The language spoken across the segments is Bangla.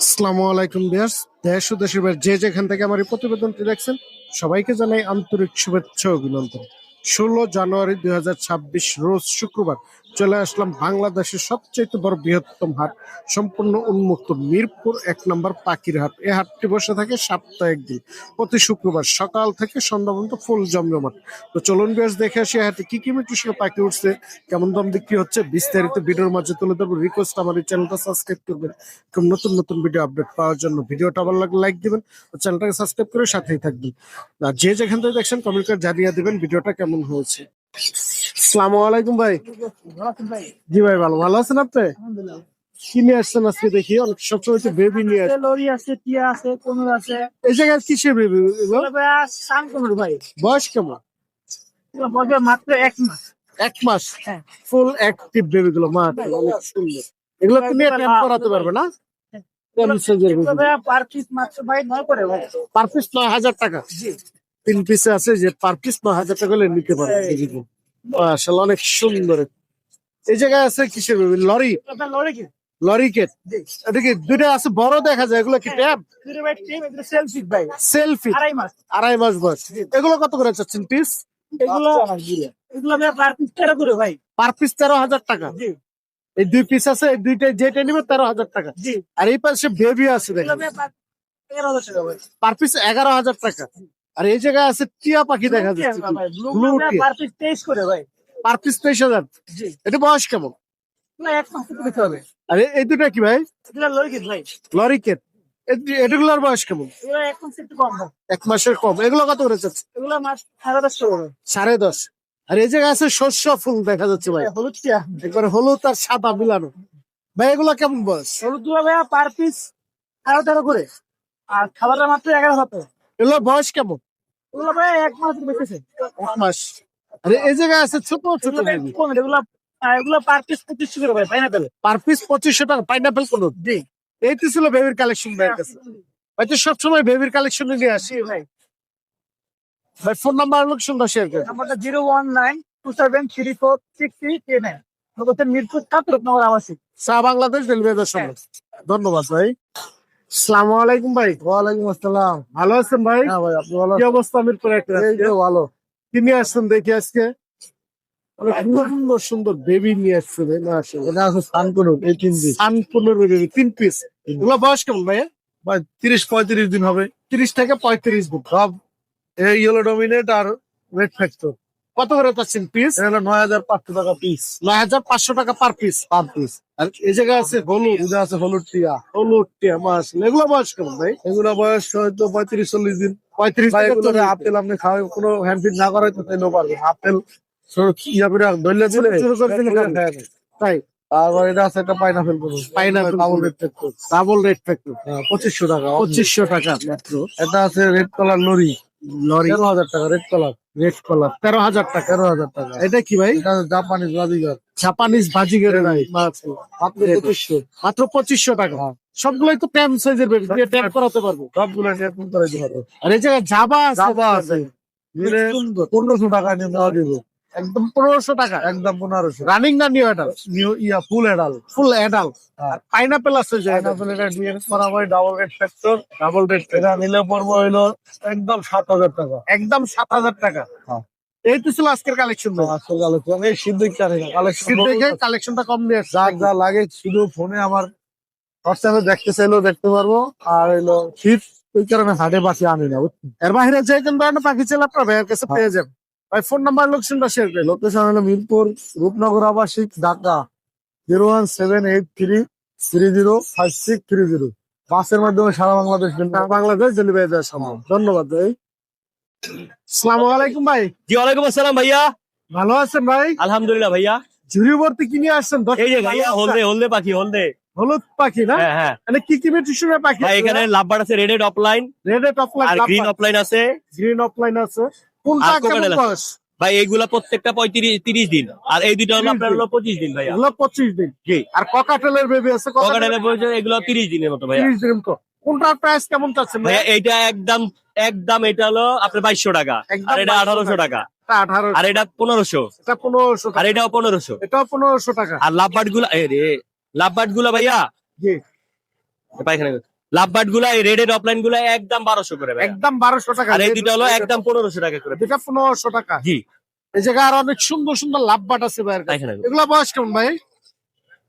আসসালামু আলাইকুম বিয়ার্স দেশ ও দেশের বাইরে যে যেখান থেকে আমার এই প্রতিবেদনটি দেখছেন, সবাইকে জানাই আন্তরিক শুভেচ্ছা অভিনন্দন। ষোলো জানুয়ারি দুই হাজার ছাব্বিশ, রোজ শুক্রবার চলে আসলাম বাংলাদেশের সবচেয়ে বড় বৃহত্তম হাট, সম্পূর্ণ উন্মুক্ত মিরপুর, এক নম্বর পাখির হাট। এই হাটটি বসে থাকে সপ্তাহে একদিন প্রতি শুক্রবার সকাল থেকে সন্ধ্যা পর্যন্ত ফুল জমজমাট। তো চলুন বিয়ার্স দেখে আসি হাটে কি কি মিটুসের পাখি উঠছে, কেমন দাম বিক্রি হচ্ছে। বিস্তারিত ভিডিওর মাঝে তুলে ধরবো। রিকোয়েস্ট আমার এই চ্যানেলটা সাবস্ক্রাইব করবেন। এরকম নতুন নতুন ভিডিও আপডেট পাওয়ার জন্য ভিডিওটা ভালো লাগলে লাইক দিবেন চ্যানেলটাকে সাবস্ক্রাইব করে সাথেই থাকবেন। আর যে যেখান থেকে দেখছেন কমেন্ট করে জানিয়ে দিবেন ভিডিওটা কেমন হয়েছে। আসসালামু আলাইকুম ভাই। জি ভাই ভালো। ভালো আছেন আপনি? কি নিয়ে আসছেন আজকে দেখি? অনেক সবসময় তো বেবি নিয়ে আসেন লরি আছে টিয়া আছে আছে। এই জায়গায় কিসের বেবি সান ভাই। বয়স কেমন? মাত্র এক মাস। এক মাস? হ্যাঁ। ফুল অ্যাক্টিভ বেবি গুলো মা অনেক সুন্দর। এগুলো তুমি ট্যাপ করাতে পারবে না? পার পিস মাত্র ভাই নয় করে ভাই। পার পিস নয় হাজার টাকা। তিন পিসে আছে যে পার পিস নয় হাজার টাকা নিতে পারে আসলে অনেক সুন্দর। এই জায়গায় আছে কিসের লরি? লরি কি? লরি কেট। এটা দুইটা আছে? বড় দেখা যায় এগুলো কি ট্যাব সেলফি ভাই সেলফি আড়াই মাস। আড়াই মাস বয়স। এগুলো কত করে চাচ্ছেন পিস এগুলো এগুলো পার পিস তেরো করে ভাই। পার পিস তেরো হাজার টাকা। এই দুই পিস আছে এই দুইটা যেটা নিবে তেরো হাজার টাকা। আর এই পাশে বেবি আছে দেখেন। পার পিস এগারো হাজার টাকা। আর এই জায়গায় আছে টিয়া পাখি দেখা যাচ্ছে ভাই blue Blue tea। Per piece তেইশ করে ভাই। পার পিস তেইশ হাজার। এটা বয়স কেমন? আর এই দুটা কি ভাই? এগুলো লরি কি ভাই। লরি কেট এগুলোর বয়স কেমন? এক মাসের কম। এগুলো কত করে যাচ্ছে সাড়ে দশ আর এই জায়গায় আছে শস্য ফুল দেখা যাচ্ছে ভাই। হলুদ একবারে হলুদ আর সাদা মিলানো। ভাই এগুলো কেমন বয়স? হলুদগুলো ভাইয়া পার পিস তেরো তেরো করে। আর খাবারটা মাত্র এগারো হাতে। এগুলোর বয়স কেমন? ওগুলো ভাই এক মাস বেঁচেছে। এক মাস। আর এই জায়গায় আছে ছোট ছোট এগুলো ভাই কম রেট, এগুলো আহ, পার পিস পঁচিশশো করে ভাই পাইনাপেল পার পিস পঁচিশশো টাকা পাইনাপেল কোন জি। এই তো ছিল বেবির কালেকশন ভাইয়ের কাছে। ভাই সবসময় বেবির কালেকশন নিয়ে আসি। ভাই। ভাই ফোন নাম্বার লোকেশনটা শেয়ার করেন। নাম্বারটা zero one nine two seven three four six three three nine. Location Mirpur সাত রত্নগর আবাসিক। চা বাংলাদেশ রেলওয়ে সঙ্গে ধন্যবাদ ভাই। সালাম আলাইকুম ভাই। ওয়ালাইকুম আসসালাম। ভালো আছেন ভাই? হ্যাঁ ভাই আপনি ভালো কি অবস্থা মিরপুর একটা ভালো। কি নিয়ে আসছেন দেখি আজকে? সুন্দর সুন্দর বেবি নিয়ে আসছে ভাই মাশাআল্লাহ। এটা আছে সানকুনু এই তিন বেবি পিস এগুলো বয়স কেমন ভাই? ভাই তিরিশ পঁয়ত্রিশ দিন হবে। তিরিশ থেকে পঁয়ত্রিশ দিন। সব এই ইয়েলো ডমিনেট আর রেড ফ্যাক্টর কত করে চাচ্ছেন পিস এটা নয় হাজার পাঁচশো টাকা পিস নয় হাজার পাঁচশো টাকা পার পিস পার পিস আর এই জায়গায় আছে হলুদ আছে হলুদ টিয়া। হলুদ টিয়া মাছ এগুলো বয়স কেমন ভাই? এগুলো বয়স হয়তো পঁয়ত্রিশ চল্লিশ দিন। পঁয়ত্রিশ। আপেল আপনি খাওয়া কোনো না করাই তো তেলেও পারবে আপেল। তাই। তারপর এটা আছে একটা pineapple conure Pineapple double conure. Red factor double red factor পঁচিশশো টাকা। পঁচিশশো টাকা মাত্র। এটা আছে রেড কালার লরি লরি তেরো হাজার টাকা রেড কালার রেড কলার তেরো হাজার টাকা। তেরো হাজার টাকা। এটা কি ভাই? জাপানিজ বাজিগার। জাপানিজ বাজিগের মাছ মাত্র পঁচিশশো। টাকা। সবগুলোই তো ট্যাম সাইজের ট্যাপ করাতে পারব। সবগুলো নিয়ে করে দিতে আর এই জায়গায় জাবা আছে। জাবা আছে। পনেরোশো টাকা নিয়ে দেওয়া একদম পনেরোশো টাকা। একদম পনেরোশো। রানিং না নিউ এডাল নিউ ইয়া ফুল এডাল ফুল এডাল হ্যাঁ। পাইনাপেল আছে যে পাইনাপেল এটা ডিএনএস করা হয় double red factor double red এটা নিলে পড়ব হইল একদম সাত হাজার টাকা। একদম সাত হাজার টাকা। হ্যাঁ। এই তো ছিল আজকের কালেকশন আসল কালেকশন এই সিদ্দিক কালেকশন কালেকশনটা কম নিয়ে যা যা লাগে শুধু ফোনে আমার হোয়াটসঅ্যাপে দেখতে চাইলেও দেখতে পারব। আর হইল শীত ওই কারণে হাটে বাসি আনি না এর বাইরে যে কোন ধরনের পাখি ছিল আপনার ভাইয়ের কাছে হ্যাঁ। পেয়ে যাবেন। ভাই ফোন নাম্বার লোকেশনটা শেয়ার করেন। লোকেশন হলো মিরপুর রূপনগর আবাসিক Dhaka. Zero one seven eight three three zero five six three zero বাসের মাধ্যমে সারা বাংলাদেশ বাংলাদেশ ডেলিভারি দেওয়া সম্ভব ধন্যবাদ ভাই। সালাম আলাইকুম ভাই। জি ওয়ালাইকুম আসসালাম ভাইয়া। ভালো আছেন ভাই? আলহামদুলিল্লাহ ভাইয়া। ঝুড়িবর্তী কি নিয়ে আসছেন দশ এই যে ভাইয়া হলদে হলদে পাখি হলদে। হলুদ পাখি না? হ্যাঁ হ্যাঁ। মানে কি কি পাখি এখানে লাভবার আছে red eyed opaline red eyed opaline আর গ্রিন অফলাইন আছে। গ্রিন অফলাইন আছে। কোনটা কেমন বয়স? ভাই এইগুলা প্রত্যেকটা পঁয়ত্রিশ তিরিশ দিন। আর এই দুইটা হলো আপনার হলো পঁচিশ দিন ভাইয়া। এগুলো পঁচিশ দিন। জি। আর ককাটেলের বেবি আছে ককাটেলের বয়স এগুলো তিরিশ দিনের মতো ভাইয়া। তিরিশ দিন তো কোনটার প্রাইস কেমন চাচ্ছেন ভাইয়া ভাই এইটা একদম একদম এটা হলো আপনার বাইশশো টাকা। আর এটা আঠারোশো টাকা। আর এটা পনেরোশো। এটা পনেরোশো আর এটাও পনেরোশো। এটাও পনেরোশো টাকা। আর লাভবার্ডগুলা এ রে লাভবার্ডগুলা ভাইয়া। জি। পায়খানা লাভবার্ডগুলা এই রেডের অফলাইনগুলা একদম বারোশো করে একদম বারোশো টাকা। আর এই দুটো হলো একদম পনেরোশো টাকা করে দুটা পনেরোশো টাকা। জি। এই জায়গায় আর অনেক সুন্দর সুন্দর লাভবাট আছে এগুলা বয়স কেমন ভাই?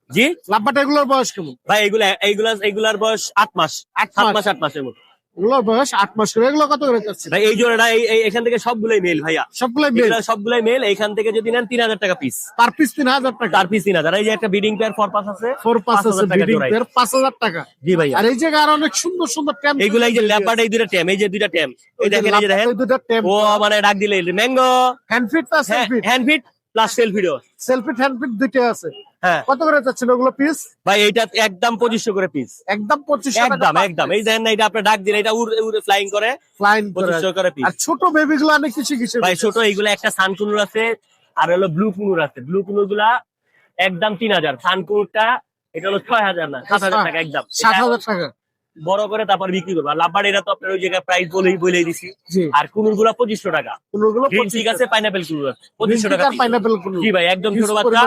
জি? লাভবাট এগুলোর বয়স কেমন? ভাই এগুলা এগুলা এগুলার বয়স আট মাস। আট মাস আট মাসের মতো। এগুলোর বয়স আট মাস করে। এগুলো কত করে যাচ্ছে ভাই এই জোড়াটা এখান থেকে সবগুলাই মেল ভাইয়া। সবগুলাই মেল সবগুলাই মেল এখান থেকে যদি নেন তিন হাজার টাকা পিস পার পিস তিন হাজার টাকা। চার পিস তিন হাজার। এই যে একটা বিডিং পেয়ার ফর পাস আছে ফোর পাঁচ পাঁচ আছে হাজার টাকা বিডিং পেয়ার পাঁচ হাজার টাকা। জি আর এই আর অনেক সুন্দর সুন্দর ট্যাম এই যে ল্যাপার্ড এই দুইটা ট্যাম এই যে দুইটা ট্যাম এই দেখেন এই যে দেখেন। দুটা ট্যাম ও মানে ডাক দিলে ম্যাঙ্গো হ্যান্ড ফিট না হ্যান্ড ফিট প্লাস সেলফিডও সেলফি হ্যান্ড ফিট দুইটা আছে। হ্যাঁ। কত করে যাচ্ছেন ওগুলো পিস ভাই এইটা একদম পঁচিশশো করে পিস একদম পঁচিশ একদম একদম। এই দেখেন না এটা আপনি ডাক দিলে এটা উড়ে উড়ে ফ্লাইং করে। ফ্লাইন পঁচিশশো করে পিস আর ছোট বেবি গুলো অনেক কিছু কিছু ভাই ছোট এইগুলা একটা সান কুনুর আছে আর হলো ব্লু কুনুর আছে। ব্লু কুনুরগুলা একদম তিন হাজার। সান কুনুরটা এটা হলো ছয় হাজার না সাত হাজার টাকা একদম। সাত হাজার টাকা। বড় করে তারপর বিক্রি করব। আর লাভবার এটা তো আপনার ওই জায়গায় প্রাইস বলেই বলে দিছি। আর কুনুরগুলা পঁচিশশো টাকা। কোনগুলো গুলো ঠিক আছে পাইনাপেল কুনুর পঁচিশশো টাকা পাইনাপেল জি ভাই একদম ছোট বাচ্চা।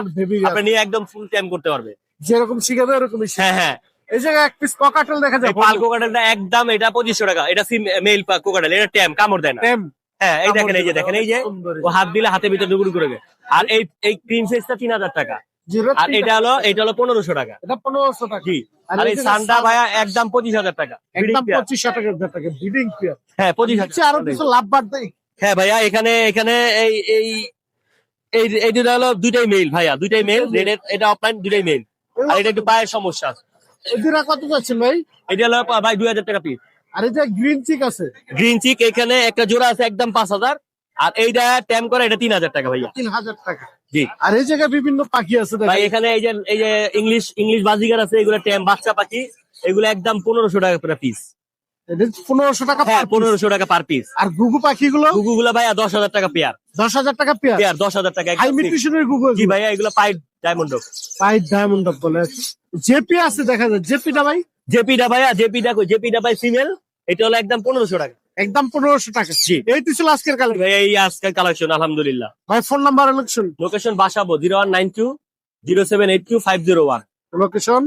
আপনি নিয়ে একদম ফুল টাইম করতে পারবে। যেরকম শিখাবে এরকমই শিখাবে। হ্যাঁ হ্যাঁ। এই জায়গায় এক পিস ককাটেল দেখা যায় এই পাল কোকাটেলটা একদম এটা পঁচিশশো টাকা। এটা মেল কোকাটেল এটা ট্যাম কামড় দেয় না। হ্যাঁ এই দেখেন এই যে দেখেন এই যে ও হাত দিলে ভিতরে ডুবুর করে আর এই এই প্রিন্সেসটা তিন হাজার টাকা। আর এটা হলো এটা হলো পনেরোশো টাকা। এটা পনেরোশো টাকা। জি। আর আর এই এই সানটা ভাইয়া একদম পঁচিশ হাজার টাকা। একদম পঁচিশ টাকা টাকা বিডিং পেয়ার হ্যাঁ পঁচিশ হাজার আরও কিছু লাভ বাদ হ্যাঁ ভাইয়া এখানে এখানে এই এই এই এই দুটা হলো দুইটাই মেল ভাইয়া দুইটাই মেল এটা অফলাইন দুইটাই মেল আর এটা একটু পায়ের সমস্যা এদিরা কত যাচ্ছেন ভাই? এটা হলো পা- ভাই দুই হাজার টাকা পিস আর এই গ্রিন চিক আছে। গ্রিন চিক এখানে একটা জোড়া আছে একদম পাঁচ হাজার। আর এইটা ট্যাম করে এটা তিন হাজার টাকা ভাইয়া। তিন হাজার টাকা। আর এই জায়গায় বিভিন্ন পাখি আছে ভাই এখানে এই যে এই যে ইংলিশ ইংলিশ বাজিগার আছে এগুলো ট্যাম বাচ্চা পাখি এগুলো একদম পনেরোশো টাকা করে পিস পনেরোশো টাকা হ্যাঁ পনেরোশো টাকা পার পিস আর গুগু পাখিগুলো? গুগু গুলা ভাইয়া দশ হাজার টাকা পেয়ার দশ হাজার টাকা পেয়ার পেয়ার দশ হাজার টাকা হাই একদম মিউট্রিশনের গুগু জি ভাইয়া এগুলো পাইট ডায়মন্ড পাইট ডায়মন্ড বলে। জেপি আছে দেখা যায়। জেপিটা ভাই? জেপিটা ভাইয়া জেপিটা কই? জেপিটা ভাই ফিমেল এটা হলো একদম পনেরোশো টাকা। একদম পনেরোশো টাকা। জি। এই তো ছিল আজকের কালে ভাই এই আজকের কালেকশন আলহামদুলিল্লাহ। ভাই phone number election location Basabo zero one nine two zero seven eight two five zero one. Location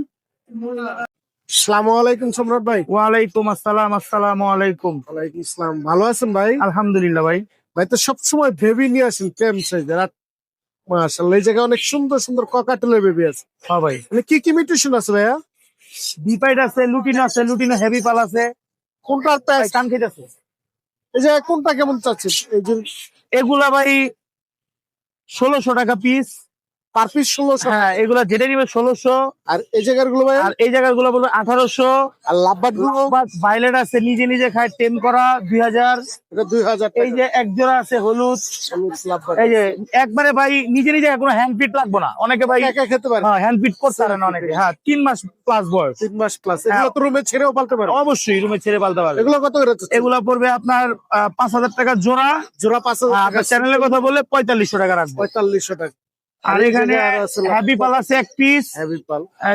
সালামু আলাইকুম সম্রাট ভাই। ওয়ালাইকুম আসসালাম আসসালামু আলাইকুম। ওয়ালাইকুম ভালো আছেন ভাই? আলহামদুলিল্লাহ ভাই। ভাই তো সবসময় বেবি নিয়ে আসেন টেম সাইজের আর মাশাআল্লাহ এই জায়গায় অনেক সুন্দর সুন্দর ককাটেলের আছে। হ্যাঁ ভাই। মানে কি কি মিউটেশন আছে ভাইয়া? ডিপাইড আছে লুটিন আছে লুটিনো হেভি পাল আছে। কোনটার প্রাইস কান খেতেছে এই যে কোনটা কেমন চাচ্ছে এই যে এগুলা ভাই ষোলোশো টাকা পিস পার পিস ষোলোশো। হ্যাঁ এগুলা যেটা নিবে ষোলোশো। আর এই জায়গারগুলো আর এই জায়গাগুলো বলব আঠারোশো। আর লাভবাটগুলো? ভাইলেট আছে নিজে নিজে খায় টেম করা দুই হাজার। এটা দুই হাজার এই যে এক জোড়া আছে হলুদ। এই যে একবারে ভাই নিজে নিজে কোনো হ্যান্ড ফিট লাগবো না। অনেকে ভাই একা খেতে পারে। হ্যাঁ হ্যান্ড ফিট করতে পারে না অনেকে। হ্যাঁ তিন মাস প্লাস বয়স। তিন মাস প্লাস এগুলো তো রুমে ছেড়েও পালতে পারে। অবশ্যই রুমে ছেড়ে পালতে পারবে। এগুলো কত করে? এগুলা পড়বে আপনার পাঁচ হাজার টাকা জোড়া। জোড়া পাঁচ হাজার চ্যানেলের কথা বললে পঁয়তাল্লিশশো টাকা রাখব। পঁয়তাল্লিশশো টাকা। আর এখানে হ্যাপি পাল আছে এক পিস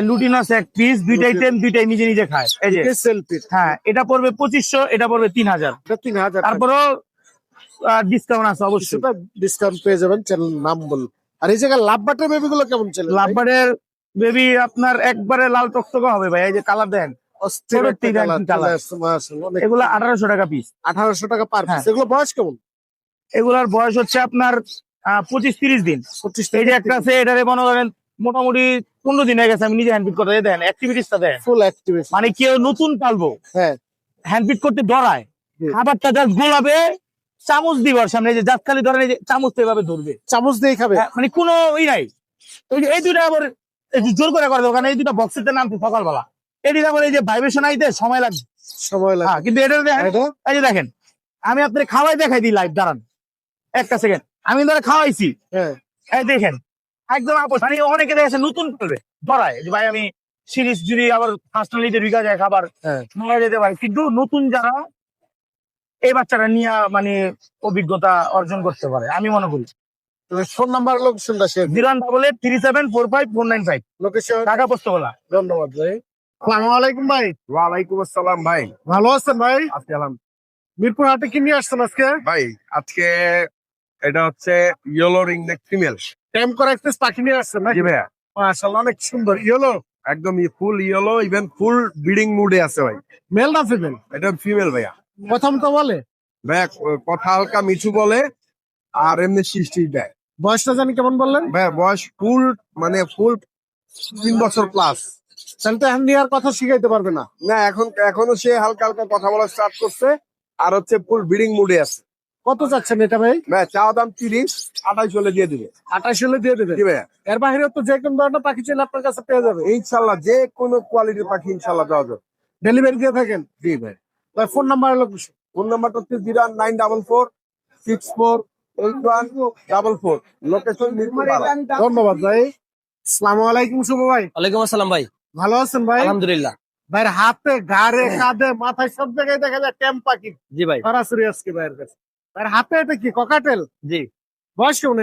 লুটিন আছে এক পিস দুইটাই টেম দুইটাই নিজে নিজে খায়। এই যে সেলফি হ্যাঁ এটা পড়বে পঁচিশশো এটা পড়বে তিন হাজার তিন হাজার তারপরেও ডিসকাউন্ট আছে অবশ্যই। ডিসকাউন্ট পেয়ে যাবেন চ্যানেল নাম বল আর এই জায়গায় লাভ বাটের বেবি গুলো কেমন চলে লাভবারের বেবি আপনার একবারে লাল টকটকা হবে ভাই। এই যে কালার দেন এগুলা আঠারোশো টাকা পিস আঠারোশো টাকা পার। পিস এগুলো বয়স কেমন? এগুলার বয়স হচ্ছে আপনার পঁচিশ তিরিশ দিন। এই যে একটা আছে এটারে মনে করেন মোটামুটি পনেরো দিন হয়ে গেছে আমি নিজে হ্যান্ডপিট করতে দেন অ্যাক্টিভিটিসটা দেন ফুল অ্যাক্টিভেশন মানে কেউ নতুন পালবো। হ্যাঁ। হ্যান্ডপিট করতে ডরায়। খাবারটা জাস্ট গোলাবে চামচ দিবার সামনে যে জাতকালি ধরেন চামচ তো এভাবে ধরবে। চামচ দিয়ে খাবে। হ্যাঁ, মানে কোনো ই নাই। এই দুইটা আবার জোর করে করে কারণ এই দুটা বক্সের নামতে সকালবেলা। দুইটা আবার এই যে ভাইব্রেশন আইতে সময় লাগবে। সময় লাগে হ্যাঁ কিন্তু এটা দেখেন এটা? এই যে দেখেন আমি আপনার খাওয়াই দেখাই দিই লাইভ দাঁড়ান। একটা সেকেন্ড আমি ধরে খাওয়াইছি। হ্যাঁ। দেখেন একদম আপোষ মানে অনেকে দেখেছে নতুন করবে ধরায়। যে ভাই আমি সিরিজ যদি আবার পার্সোনালিতে ঢুকা যায় খাবার হ্যাঁ। মারা যেতে পারে। কিন্তু নতুন যারা এই বাচ্চারা নিয়ে মানে অভিজ্ঞতা অর্জন করতে পারে আমি মনে করি। ফোন নাম্বার লোকেশনটা share zero one double eight three seven four five four nine five location টাকা পোস্তগোলা ধন্যবাদ ভাই। আসসালামু আলাইকুম ভাই। ওয়ালাইকুম আসসালাম ভাই। ভালো আছেন ভাই? আজকে আলাম মিরপুর হাটে কি নিয়ে আসছেন আজকে? ভাই আজকে এটা হচ্ছে yellow ring neck female. Tame করা একটা পাখি নিয়ে আসছেন নাকি ভাইয়া। মাশাআল্লাহ অনেক সুন্দর। ইয়েলো একদম full yellow even full breeding মুডে আছে ভাই। মেল না ফিমেল এটা ফিমেল ভাইয়া। প্রথম তো বলে? ভাইয়া কথা হালকা মিঠু বলে আর এমনি সৃষ্টি দেয়। বয়সটা জানি কেমন বললেন? ভাইয়া বয়স ফুল মানে ফুল তিন বছর প্লাস তাহলে তো এখন নিয়ে আর কথা শিখাইতে পারবে না। না এখন এখনও সে হালকা হালকা কথা বলা স্টার্ট করছে আর হচ্ছে ফুল ব্রিডিং মুডে আছে। কত চাচ্ছেন এটা ভাই? চাওয়া দাম তিরিশ আঠাইশ হলে দিয়ে দিবে। আঠাশ হলে দিয়ে দেবে? এর বাইরে তো যে কোনো ধরনের পাখি চাইলে আপনার কাছে পেয়ে যাবে। ইনশাল্লাহ যে কোনো কোয়ালিটির পাখি ইনশাল্লাহ দেওয়া যাবে। ডেলিভারি দিয়ে থাকেন? জি ভাই। ভাই ফোন নাম্বার হলো ফোন নাম্বারটা হচ্ছে zero nine double four six four eight one double four. Location ধন্যবাদ ভাই। আসসালামু আলাইকুম শুভ ভাই। ওয়ালাইকুম আসসালাম ভাই। ভালো আছেন ভাই? আলহামদুলিল্লাহ। ভাইয়ের হাতে ঘাড়ে কাঁধে মাথায় সব জায়গায় দেখা যায় ট্যাম্প পাখি। জি ভাই। সরাসরি আজকে ভাইয়ের কাছে। হাতে এটা কি ককাটেল জি। বয়স কেমন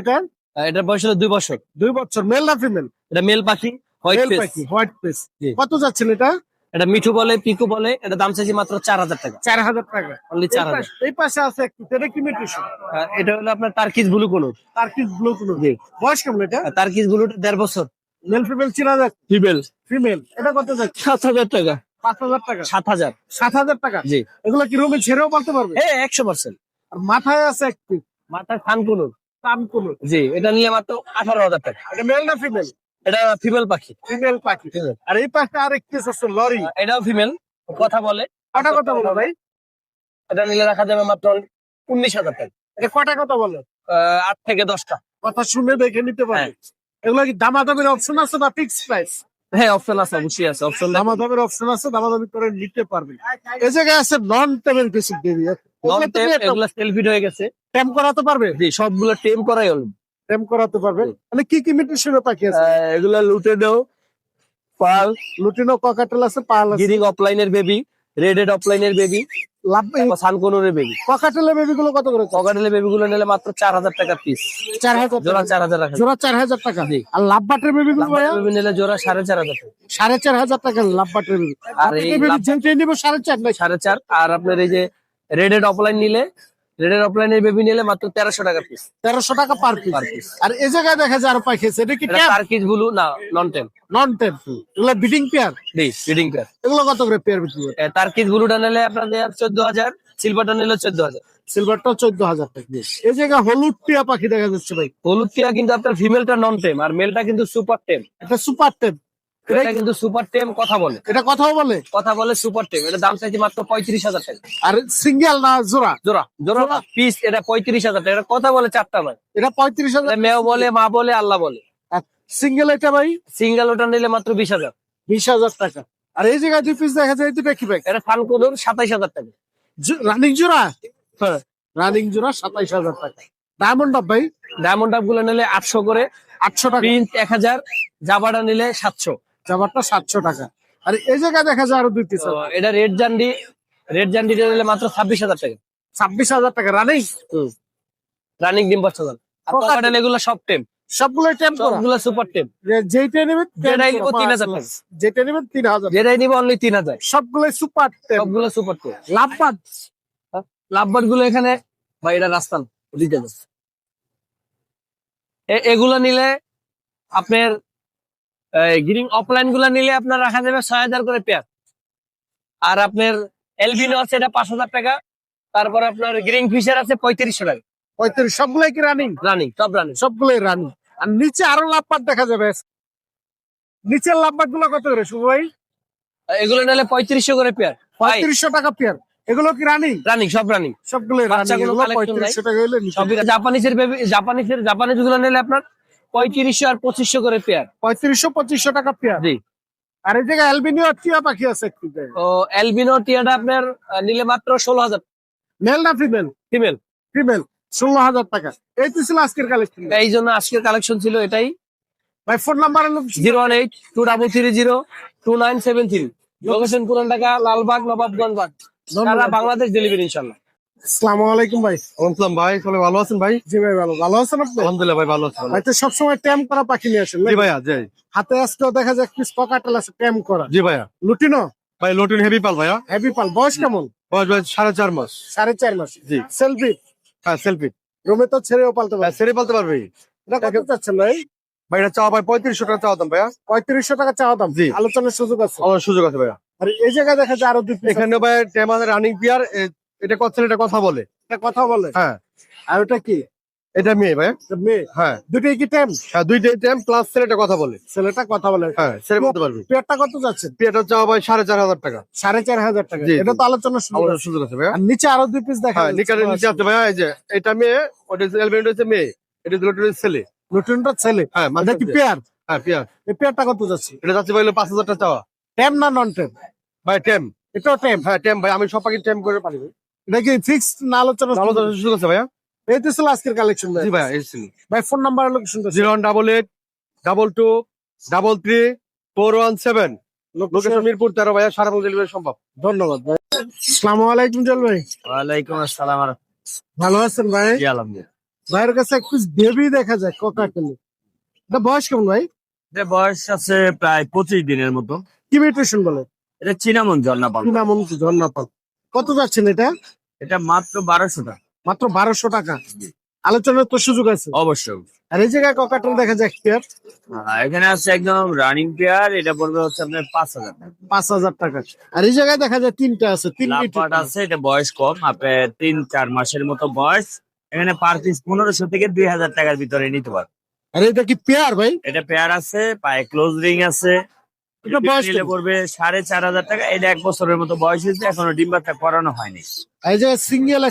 এটা বয়স হলো দুই বছর। দুই বছর মেল না ফিমেল এটা মেল পাখি হোয়াইট পাখি হোয়াইট পেস কত যাচ্ছেন এটা? এটা মিঠু বলে পিকু বলে এটা দাম চাইছি মাত্র চার হাজার টাকা। চার হাজার টাকা। অনলি চার হাজার। পাশে- এই পাশে আছে একটু এটা কি মিউটেশন এটা হলো আপনার turquoise blue conure. Turquoise blue conure. জি। বয়স কেমন এটা? টার্কিস ব্লুটা দেড় বছর। মেল ফিমেল চিনা ফিমেল ফিমেল এটা কত যাচ্ছে? সাত হাজার টাকা। পাঁচ হাজার টাকা। সাত হাজার। সাত হাজার টাকা। জি। এগুলো কি রুমে ছেড়েও পালতে পারবে? হ্যাঁ একশো পার্সেন্ট আর মাথায় আছে একটু খান কোন কাম জি এটা নিলে মাত্র আঠারো হাজার টাকা। এটা মেল না ফিমেল এটা ফিমেল পাখি। ফিমেল পাখি। আর এই পাশে আরেক পিস আছে লরি। এটাও ফিমেল কথা বলে। কটা কথা বলো ভাই? এটা নিলে রাখা যাবে মাত্র উনিশ হাজার টাকা। এটা কটা কথা বলো? আট থেকে দশটা। কথা শুনে দেখে নিতে পারবে হ্যাঁ। এগুলো কি দামাদামির অপশন আছে না ফিক্স প্রাইস হ্যাঁ অপশন আছে অবশ্যই আছে অপশন দামাদামির অপশন আছে দামাদামি করে নিতে পারবে। এই জায়গায় আছে নন টেমেন্ট বেসিক নন টেপ সেলফিড হয়ে গেছে। টেম করাতে পারবে? জি সবগুলো টেম করাই হলো। টেম করাতে পারবে। মানে কি কি মিউটেশনের পাখি আছে? এগুলো লুটে দেও পাল লুটিনো ককাটেল আছে পাল আছে। গিরিং অফলাইনের বেবি রেডেড অফলাইনের বেবি লাভ সানকোনের বেবি ককাটেলের বেবি গুলো কত করে বেবি গুলো নিলে মাত্র চার হাজার টাকা পিস চার হাজার জোড়া চার হাজার টাকা জোড়া চার হাজার টাকা। আর লাভবাটের বেবি গুলো বেবি নিলে জোড়া সাড়ে চার হাজার টাকা। সাড়ে চার হাজার টাকা লাভবাটের বেবি আর এই বেবি সাড়ে চার সাড়ে চার। আর আপনার এই যে রেডেড অফলাইন নিলে রেডেড অফলাইনের বেবি নিলে মাত্র তেরোশো টাকা পিস তেরোশো টাকা পার পিস আর এই জায়গায় দেখা যায় আরও পাখি আছে এটা কি এটা টার্কিশ ব্লু না নন টেম নন টেন এগুলো বিডিং পেয়ার জি রিডিং পেয়ার এগুলো কত করে পেয়ার বিক্রি করে? টার্কিশ ব্লুটা নিলে আপনাদের চোদ্দ হাজার সিলভারটা নিলে চোদ্দ হাজার। সিলভারটা চোদ্দ হাজার টাকা এই জায়গায় হলুদ টিয়া পাখি দেখা যাচ্ছে ভাই। হলুদ টিয়া কিন্তু আপনার ফিমেলটা নন টেম আর মেলটা কিন্তু সুপার টেম এটা সুপার টেন এটা কিন্তু সুপার টেম কথা বলে। এটা কথাও বলে? কথা বলে সুপার টেম এটা দাম চাইছে মাত্র পঁয়ত্রিশ হাজার টাকা। আর সিঙ্গেল না জোড়া? জোড়া। জোড়া পিস এটা পঁয়ত্রিশ হাজার টাকা। এটা কথা বলে চারটা নয় এটা পঁয়ত্রিশ হাজার মেয়েও বলে মা বলে আল্লাহ বলে। সিঙ্গেল এটা ভাই? সিঙ্গেল ওটা নিলে মাত্র বিশ হাজার। বিশ হাজার টাকা। আর এই জায়গায় দুই পিস দেখা যায় এই দুটা কি ভাই? এটা ফানকোদর সাতাইশ হাজার টাকা। রানিং জোড়া? হ্যাঁ। রানিং জোড়া সাতাইশ হাজার টাকা। ডায়মন্ড আপ ভাই? ডায়মন্ড আপগুলো নিলে আটশো করে। আটশো টাকা। প্রিন্ট এক হাজার জাবাটা নিলে সাতশো। জামারটা সাতশো টাকা। আর এই জায়গায় দেখা যায় আরও দুই পিস এটা রেড জান্ডি রেড জান্ডিটা নিলে মাত্র ছাব্বিশ হাজার টাকা। ছাব্বিশ হাজার টাকা রানিং রানিং ডিম আর এগুলো সব টেম। সবগুলো টেম করা? সবগুলো সুপার টেম। নেবেন যেটাই নিবো 3000 টাকা। যেটা নেবেন তিন হাজার। যেটাই নিবে অনলি তিন হাজার। সবগুলো সুপার টেম। সবগুলো সুপার টেম। লাভবাদ লাভবারগুলো এখানে এটা রাস্তান দিতে এ- এগুলো নিলে আপনার গ্রিন অফলাইনগুলো নিলে আপনার রাখা যাবে ছয় হাজার করে পেয়ার আর আপনার এলবিনো আছে এটা পাঁচ হাজার টাকা। তারপর আপনার গ্রিন ফিশার আছে পঁয়ত্রিশশো টাকা। পঁয়ত্রিশ সবগুলোই কি রানিং রানিং সব রানিং সবগুলোই রানিং আর নিচে আরও লাভবাদ দেখা যাবে। নিচের লাভবাদগুলো কত করে শুভ ভাই? এগুলো নিলে পঁয়ত্রিশশো করে পেয়ার পঁয়ত্রিশশো টাকা পেয়ার এগুলো কি রানিং রানিং সব রানিং। সবই জাপানিজের জাপানিজের জাপানিজগুলো নিলে আপনার পঁয়ত্রিশশো আর পঁচিশশো করে পেয়ার পঁয়ত্রিশশো পঁচিশশো টাকা পেয়ার জি। আর এই জায়গায় অ্যালবিনিও টিয়া পাখি আছে একটু তো এলবিনো টিয়াটা আপনার নিলে মাত্র ষোলো হাজার। মেল না ফিমেল ফিমেল ফিমেল ষোলো হাজার টাকা। এই তো ছিল আজকের কালেকশন এই জন্য আজকের কালেকশন ছিল এটাই। ভাই ফোন নাম্বার হলো zero one eight two double three zero two nine seven three. Location Puran Dhaka Lalbagh Nawabganj bug. সারা বাংলাদেশ ডেলিভারি ইনশাল্লাহ আসসালামু আলাইকুম ভাই। ভাই সবাই ভালো আছেন ভাই? জি ভাই ভালো। ভালো আছেন আপনি? আলহামদুলিল্লাহ ভাই ভালো ভাই তো ট্যাম করা পাখি নিয়ে আসেন জি ভাইয়া জি। হাতে আজকেও দেখা যায় পিস পকাটেল আছে ট্যাম করা। জি ভাইয়া। লুটিনো? ভাই লটুন হেভি পাল ভাইয়া। হেভি পাল। বয়স কেমন? বয়স ভাই সাড়ে চার মাস। সাড়ে চার মাস। জি। সেলফি? হ্যাঁ সেলফি। রুমে তো ছেড়েও পালতে পারে সেরে পালতে পারবে। এটা কত চাচ্ছেন ভাই? ভাই এটা চাওয়া ভাই পঁয়ত্রিশশো টাকা চাওয়া দাম ভাইয়া। পঁয়ত্রিশশো টাকা চাওয়া দাম। জি। আলোচনার সুযোগ আছে। সুযোগ আছে ভাইয়া। আর এই জায়গায় দেখা যায় আরও দুই এখানে ভাই টেম আছে রানিং পিয়ার এটা কথা এটা কথা বলে। একটা কথা বলে? হ্যাঁ। আর ওটা কি? এটা মেয়ে ভাই। মেয়ে? হ্যাঁ। দুটোই কি টাইম হ্যাঁ দুইটাই টেম প্লাস ছেলেটা কথা বলে। ছেলেটা কথা বলে। হ্যাঁ ছেলে বলতে পারবে। পেয়ারটা কত যাচ্ছে? পিয়ারটা চাওয়া ভাই সাড়ে চার হাজার টাকা। সাড়ে চার হাজার টাকা। এটা তো আলোচনা আমার আছে। ভাইয়া। আর নিচে আরও দুই পিস দেখা হ্যাঁ নিকারে নিচে আছে। ভাইয়া এই যে এটা মেয়ে ওটা এলবেন্ড হচ্ছে মেয়ে এটা হচ্ছে ছেলে। নতুনটা ছেলে? হ্যাঁ মানে কি পেয়ার? হ্যাঁ পিয়ার। এই পেয়ারটা কত যাচ্ছে? এটা যাচ্ছে ভাই পাঁচ হাজার টাকা চাওয়া। টেম না নন টেম ভাই টেম এটাও টেম হ্যাঁ টেম ভাই আমি সব পাখি টেম করে পারি এটা কি ফিক্স না আলোচনা আলোচনার সুযোগ আছে ভাইয়া। এই তো ছিল আজকের কালেকশন জি ভাইয়া এসেছিল ভাই ফোন নাম্বার লোকেশনটা zero one double eight double two double three four one seven location Mirpur তেরো ভাইয়া সারা ডেলিভারি সম্ভব। ধন্যবাদ ভাই। আসসালামু আলাইকুম জল ভাই। ওয়ালাইকুম আসসালাম ভালো আছেন ভাই? আলহামদুলিল্লাহ। ভাইয়ের কাছে পিস বেবি দেখা যায় কোকা কেলে এটা বয়স কেমন ভাই? বয়স আছে প্রায় পঁচিশ দিনের মতো। কি মিউটেশন বলে? এটা চিনামন ঝর্ণা পাল কি নাম ঝর্ণাপাল। কত যাচ্ছেন এটা? এটা মাত্র বারোশো টাকা। মাত্র বারোশো টাকা। আলোচনার তো সুযোগ আছে। অবশ্যই আর এই জায়গায় ককাটেল দেখা যায় পেয়ার এখানে আছে একদম রানিং পেয়ার এটা পড়বে হচ্ছে আপনার পাঁচ হাজার টাকা। পাঁচ হাজার টাকা। আর এই জায়গায় দেখা যায় তিনটা আছে তিন লাভপাট আছে এটা বয়স কম আপনার তিন চার মাসের মতো বয়স। এখানে পার পিস পনেরোশো থেকে দুই হাজার টাকার ভিতরে নিতে পারবে আর এটা কি পেয়ার ভাই? এটা পেয়ার আছে পায়ে ক্লোজ রিং আছে। নিলে পড়বে সাড়ে চার হাজার টাকা। এটা এক বছরের মতো বয়স হয়েছে এখনও ডিম বাচ্চা করানো হয়নি। এই সিঙ্গেল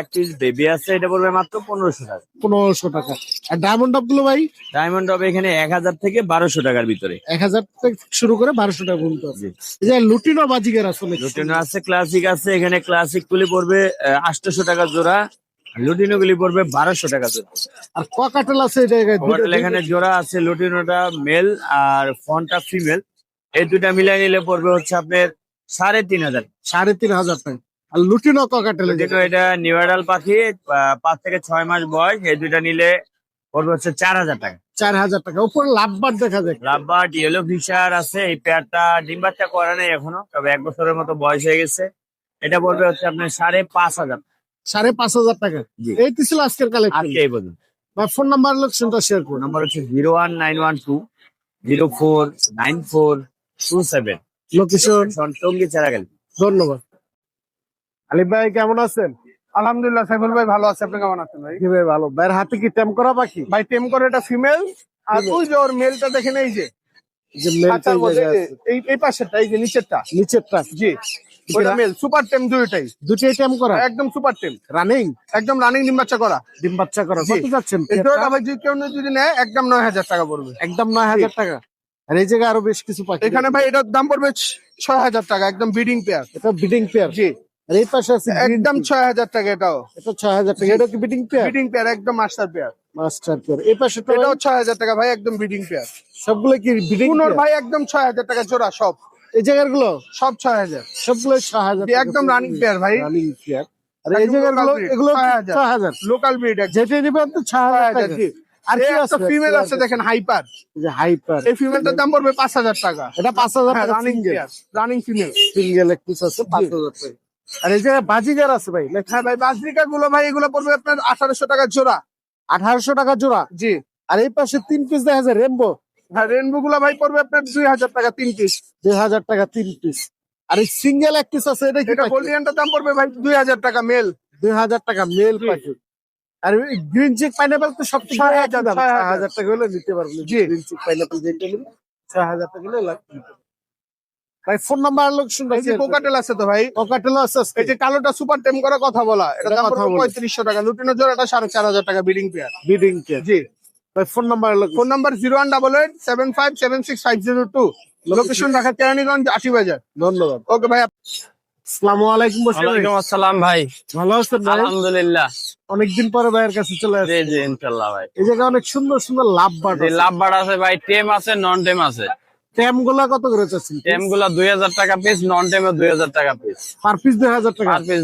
এক পিস বেবি আছে এটা পড়বে মাত্র পনেরোশো টাকা। পনেরোশো টাকা। আর ডায়মন্ডগুলো ভাই? ডায়মন্ড এখানে এক হাজার থেকে বারোশো টাকার ভিতরে। এক হাজার থেকে শুরু করে বারোশো টাকা পর্যন্ত আছে। এই যে লুটিনো বাজিগার আসলে লুটিনো আছে ক্লাসিক আছে এখানে ক্লাসিক গুলি পড়বে আটশো টাকা জোড়া। লুটিনো গুলি পড়বে বারোশো টাকা জোড়া। আর ককাটেল আছে এখানে জোড়া আছে লুটিনোটা মেল আর ফোনটা ফিমেল এই দুটা মিলাই নিলে পড়বে হচ্ছে আপনার সাড়ে তিন হাজার। সাড়ে তিন হাজার টাকা। আর লুটিনো ককাটেল লুটিনো এটা নিউডাল পাখি পাঁচ থেকে ছয় মাস বয়স এই দুটা নিলে পড়বে হচ্ছে চার হাজার টাকা। চার হাজার টাকা। উপরে লাভবার দেখা যায়। লাভবার্ড ইয়েলো ফিশার আছে এই পেয়ারটা ডিম বাচ্চা করা নেই এখনও তবে এক বছরের মতো বয়স হয়ে গেছে। এটা পড়বে হচ্ছে আপনার সাড়ে পাঁচ হাজার। সাড়ে পাঁচ হাজার টাকা। এই তো ছিল আজকের কালেকশন আজকে এই পর্যন্ত। বা ফোন নাম্বার লোকেশনটা শেয়ার করুন। নাম্বার হচ্ছে zero one nine one two zero four nine four two seven location Tongi চারাগাল ধন্যবাদ। আলিফ ভাই কেমন আছেন? আলহামদুলিল্লাহ সাইফুল ভাই ভালো আছে। আপনি কেমন আছেন ভাই? কি ভাই ভালো। ভাইয়ের হাতে কি টেম করা পাখি ভাই টেম করে এটা ফিমেল? আর. ওই যে ওর মেলটা দেখেন এই যে। এই এই পাশেরটা এই নিচেরটা। নিচেরটা জি ওটা মেল সুপার টেম দুইটাই। দুটোই টেম করা? একদম সুপার টেম। রানিং? একদম রানিং ডিম বাচ্চা করা। ডিম বাচ্চা করা। জি। কত যাচ্ছেন এই ভাই যদি কেউ যদি নেয় একদম নয় হাজার টাকা পড়বে। একদম নয় হাজার টাকা। আর এই জায়গায় আরও বেশ কিছু পাখি এখানে ভাই এটার দাম পড়বে ছয় হাজার টাকা একদম বিডিং পেয়ার এটা বিডিং পেয়ার জি। আর এই পাশে আছে একদম ছয় হাজার টাকা এটাও। এটা ছয় হাজার টাকা। এটা কি বিডিং পেয়ার বিডিং পেয়ার একদম মাস্টার পেয়ার মাস্টার পেয়ার এই পাশে তো এটাও ছয় হাজার টাকা ভাই একদম বিডিং পেয়ার সবগুলো কি বিডিং পুনর ভাই একদম ছয় হাজার টাকা জোড়া সব। এই জায়গাগুলো? সব ছয় হাজার। সবগুলো ছয় হাজার একদম running pair ভাই। রানিং পেয়ার আর এই জায়গাগুলো এগুলো ছয় হাজার। লোকাল ব্রিড যেটা নিবেন তো ছয় হাজার। আর কি আছে? ফিমেল আছে দেখেন হাইপার যে হাইপার এই ফিমেলটার দাম পড়বে পাঁচ হাজার টাকা। এটা টাকা রানিং রানিং ফিমেল সিঙ্গেল এক পিস আছে টাকা। আর এই বাজিগার আছে ভাই হ্যাঁ ভাই গুলো ভাই এগুলো পড়বে আপনার টাকা জোড়া। আঠারোশো টাকা জোড়া? জি। আর এই পাশে তিন পিস দেখা যায় রেনবো হ্যাঁ রেনবো গুলো ভাই পড়বে আপনার দুই হাজার টাকা তিন পিস দুই হাজার টাকা তিন পিস আর এই সিঙ্গেল এক পিস আছে এটা কি এটা গোল্ডিয়ানটার দাম পড়বে ভাই দুই হাজার টাকা মেল দুই হাজার টাকা মেল পাখি আর গ্রিন চিক পাইনাপেল তো সব ছয় হাজার, দাম ছয় ছয় হাজার। হাজার টাকা হলে নিতে পারবেন জি। গ্রিন চিক পাইনাপেল যেটা নেবেন ছয় হাজার টাকা হলে লাগবে ভাই ফোন নাম্বার যে কোকাটেল আছে তো ভাই? কোকাটেল আছে এই যে কালোটা সুপার টেম করা কথা বলা এটা দাম পড়বে পঁয়ত্রিশশো টাকা। লুটিনো জোড়াটা সাড়ে চার হাজার টাকা বিডিং পেয়ার বিডিং কে জি। ভাই phone number phone number zero one double eight seven five seven six five zero two location Keraniganj আশি বাজার ধন্যবাদ। ওকে ভাই আসসালামু আলাইকুম ওয়ালাইকুম আসসালাম ভাই। ভালো আছেন আলহামদুলিল্লাহ। অনেকদিন পরে ভাইয়ের কাছে চলে আসে জি জি ইনশাল্লাহ ভাই। এই জায়গায় অনেক সুন্দর সুন্দর লাভ বাট লাভ বাড় আছে ভাই। টেম আছে নন টেম আছে। ট্যামগুলা কত করে চাচ্ছেন? টেমগুলা দুই হাজার টাকা পিস নন টেমে দুই হাজার টাকা। পিস পার পিস টাকা পার পিস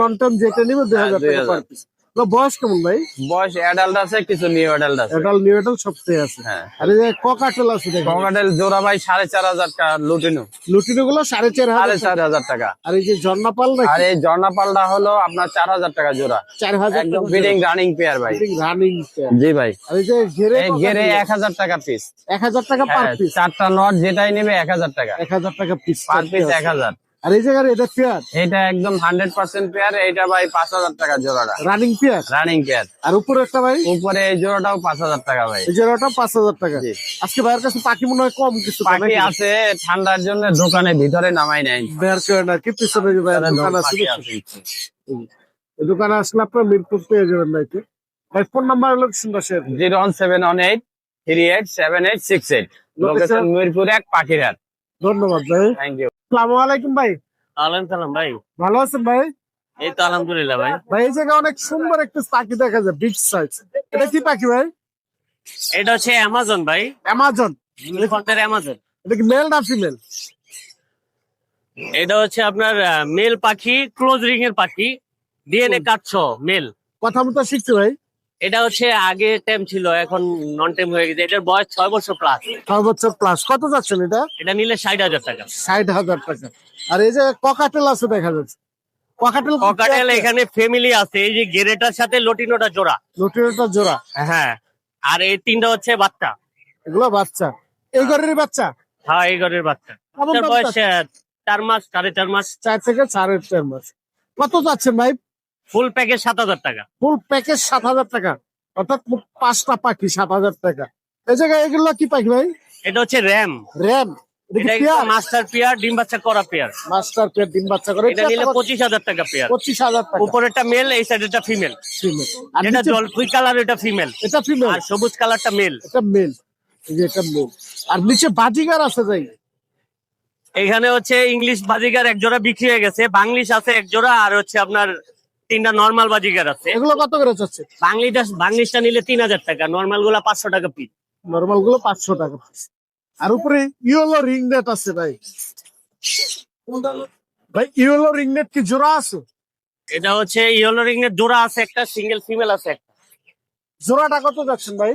নন ট্যাম যেটা নিবে দুই হাজার দুই টাকা পার পিস তো বয়স কেমন ভাই? বয়স অ্যাডাল্ট আছে কিছু নিউ অ্যাডাল্ট আছে। এটাল নিউ এটাল সবটাই আছে। হ্যাঁ। আর এই যে ককাটেল আছে দেখেন। ককাটেল জোড়া ভাই সাড়ে চার হাজার টাকা লুটিনো। লুটিনো গুলো সাড়ে চার সাড়ে হাজার। চার হাজার টাকা। আর এই যে ঝর্ণাপাল আর নাকি এই ঝর্ণা পালটা হলো আপনার চার হাজার টাকা জোড়া। চার হাজার একদম বিডিং রানিং পেয়ার ভাই। রানিং জি ভাই। আর এই যে ঘেরে এই এক হাজার টাকা পিস এক হাজার টাকা পার পিস চারটা নট যেটাই নেবে এক হাজার টাকা। এক হাজার টাকা পিস পার পিস এক হাজার। আর এই জায়গার এটা পেয়ার? এটা একদম হান্ড্রেড পার্সেন্ট পেয়ার এটা ভাই পাঁচ হাজার টাকা জোড়াটা। Running pair? Running pair. আর উপরে একটা ভাই? উপরে এই জোড়াটাও পাঁচ হাজার টাকা ভাই। এই জোড়াটা পাঁচ হাজার টাকা। আজকে ভাইয়ের কাছে পাখি মনে হয় কম কিছু পাখি আছে ঠান্ডার জন্য দোকানে ভিতরে নামাই নাই। বের করে না কি পিছনে দোকান আছে দোকানে আসলে আপনার মিরপুর পেয়ে যাবেন নাকি? ভাই ফোন নাম্বার হলো zero one seven one eight three eight seven eight six eight. Location Mirpur এক পাখিরহাট। ধন্যবাদ ভাই। আসসালামু আলাইকুম ভাই। আলাইকুম সালাম ভাই। ভালো আছেন ভাই? এই তো আলহামদুলিল্লাহ ভাই। ভাই এই জায়গায় অনেক সুন্দর একটা পাখি দেখা যায় বিগ সাইজ এটা কি পাখি ভাই? এটা হচ্ছে অ্যামাজন ভাই। অ্যামাজন ইউনিফর্মের অ্যামাজন এটা কি মেল না ফিমেল এটা হচ্ছে আপনার মেল পাখি ক্লোজ রিং এর পাখি। ডিএনএ কাটছ মেল কথা মতো শিখছি ভাই। এটা হচ্ছে আগে টেম ছিল এখন নন টেম হয়ে গেছে। এটার বয়স ছয় বছর প্লাস ছয় বছর প্লাস কত যাচ্ছেন এটা? এটা নিলে ষাট হাজার টাকা। ষাট হাজার টাকা। আর এই যে ককাটেল আছে দেখা যাচ্ছে। ককাটেল ককাটেল এখানে ফ্যামিলি আছে। এই যে গেরেটার সাথে লটিনোটা জোড়া। লটিনোটা জোড়া। হ্যাঁ। আর এই তিনটা হচ্ছে বাচ্চা। এগুলো বাচ্চা। এই ঘরের বাচ্চা? হ্যাঁ এই ঘরের বাচ্চা। বয়স চার মাস সাড়ে চার মাস। চার থেকে সাড়ে চার মাস। কত যাচ্ছেন ভাই? ফুল প্যাকেজ সাত হাজার টাকা। ফুল প্যাকেজ সাত হাজার টাকা। অর্থাৎ পাঁচটা পাখি সাত হাজার টাকা। এই জায়গায় এগুলো কি পাখি ভাই? এটা হচ্ছে র্যাম। RAM master pair? ডিম বাচ্চা করা পেয়ার। মাস্টার পেয়ার ডিম বাচ্চা করে। এটা নিলে পঁচিশ হাজার টাকা পেয়ার। পঁচিশ হাজার টাকা। উপরেরটা মেল এই ফিমেল। আর এটা জলপুই কালার এটা ফিমেল এটা ফিমেল আর সবুজ কালারটা মেল এটা মেল এটা মেল আর নিচে বাজিগার আছে যাই এখানে হচ্ছে ইংলিশ বাজিগার এক জোড়া বিক্রি হয়ে গেছে। বাংলিশ আছে এক জোড়া আর হচ্ছে আপনার তিনটা নর্মাল বাজিগার আছে। এগুলো কত করে যাচ্ছে বাংলিটা বাংলিশটা নিলে তিন হাজার টাকা নর্মালগুলা পাঁচশো টাকা পিস নর্মালগুলো পাঁচশো টাকা piece। আর উপরে ইয়েলো রিং নেট আছে ভাই। ভাই ইয়েলো রিং নেট কি জোড়া আছে? এটা হচ্ছে ইয়েলো রিং এর জোড়া আছে একটা সিঙ্গেল ফিমেল আছে একটা। জোড়াটা কত যাচ্ছেন ভাই?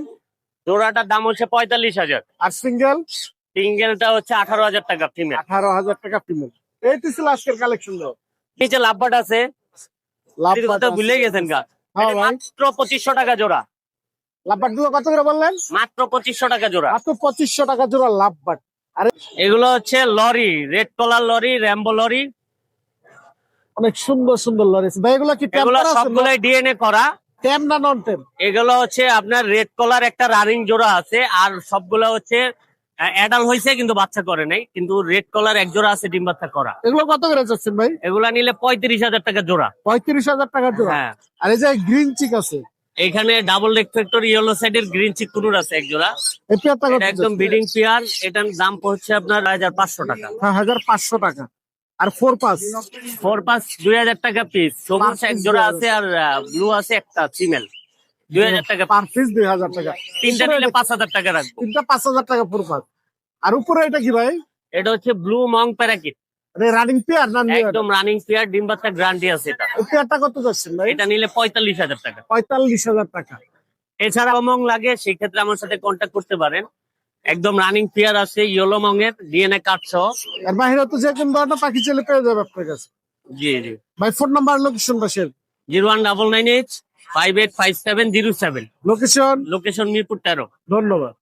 জোড়াটার দাম হচ্ছে পঁয়তাল্লিশ হাজার। আর সিঙ্গেল সিঙ্গেলটা হচ্ছে আঠারো হাজার টাকা ফিমেল আঠারো হাজার টাকা ফিমেল এই তো ছিল আজকের কালেকশন দাও। নিচে লাভবাট আছে কথা ভুলে গেছেন গা। হ্যাঁ মাত্র পঁচিশশো টাকা জোড়া। লাভবাটগুলো কত করে বললেন? মাত্র পঁচিশশো টাকা জোড়া। মাত্র পঁচিশশো টাকা জোড়া লাভবাট। এগুলো হচ্ছে lory red collar lory rainbow lory. অনেক সুন্দর সুন্দর লরি আছে। ভাই এগুলো কি এগুলো টেম্পার ডিএনএ করা। টেম না নন টেম এগুলো হচ্ছে আপনার রেড কলার একটা রানিং জোড়া আছে আর সবগুলো হচ্ছে অ্যাডাল হয়েছে কিন্তু বাচ্চা করে নাই কিন্তু রেড কলার এক জোড়া আছে ডিম বাচ্চা করা। এগুলো কত করে যাচ্ছেন ভাই? এগুলা নিলে পঁয়ত্রিশ হাজার টাকা জোড়া। পঁয়ত্রিশ হাজার টাকা জোড়া। হ্যাঁ। আর এই যে গ্রিন চিক আছে। এখানে ডাবল রেফ্লেক্টর ইয়েলো সাইডের গ্রিন চিকুনুর আছে এক জোড়া। একদম বিডিং পেয়ার এটার দাম হচ্ছে আপনার হাজার পাঁচশো টাকা। হাজার পাঁচশো টাকা। আর ফোর পাস ফোর পাঁচ দুই হাজার টাকা পিস সবুজ এক জোড়া আছে আর ব্লু আছে একটা ফিমেল দুই হাজার টাকা। পার পিস দুই হাজার টাকা। তিনটা নিলে পাঁচ হাজার টাকা রাখব। তিনটা পাঁচ হাজার টাকা আর উপরে এটা কি ভাই? এটা হচ্ছে ব্লু মং প্যারাকিট। রানিং পেয়ার না একদম রানিং পেয়ার ডিম বাচ্চা গ্যারান্টি আছে এটা। পেয়ারটা কত যাচ্ছেন ভাই? এটা নিলে পঁয়তাল্লিশ হাজার টাকা। পঁয়তাল্লিশ হাজার টাকা। এছাড়া মং লাগে সেই ক্ষেত্রে আমার সাথে কন্ট্যাক্ট করতে পারেন। একদম রানিং পেয়ার আছে ইয়েলো মং এর ডিএনএ কার্ড সহ। আর বাইরে তো যে কোনো ধরনের পাখি চলে পেয়ে যাবে আপনার কাছে। জি জি। ভাই ফোন নাম্বার লোকেশনটা share zero one double nine eight five eight five seven zero seven location location Mirpur তেরো ধন্যবাদ।